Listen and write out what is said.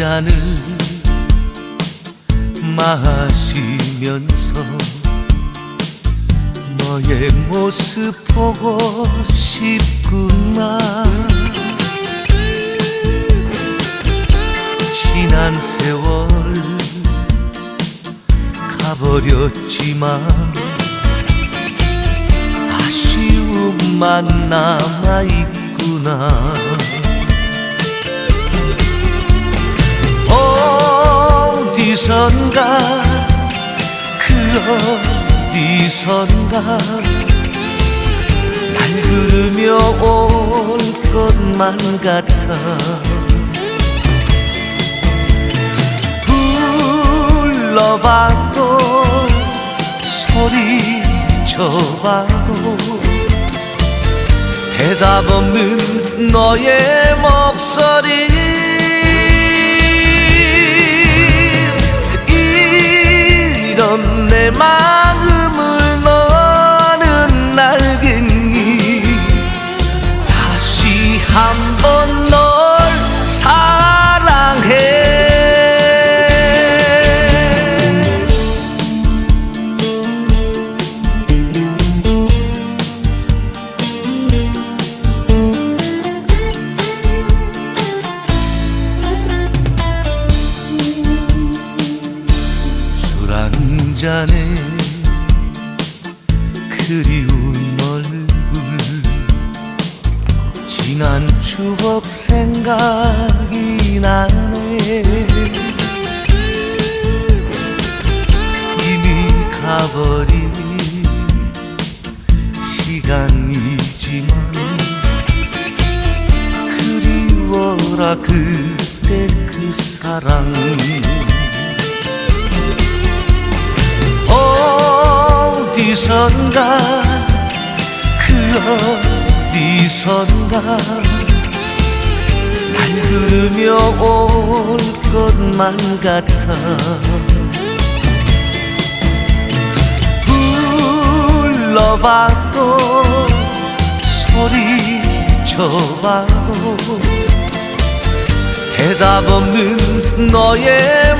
잔을 마시면서 너의 모습 보고 싶구나 지난 세월 가버렸지만 아쉬움만 남아있구나. 어디선가 그 어디선가 날 부르며 올 것만 같아 불러봐도 소리쳐봐도 대답 없는 너의 목소리 잔에 그리운 얼굴. 지난 추억 생각이 나네. 이미 가버린 시간이지만 그리워라 그때 그 사랑 어디선가 그 어디선가 날 부르며 올 것만 같아. 불러봐도 소리쳐봐도 대답 없는 너의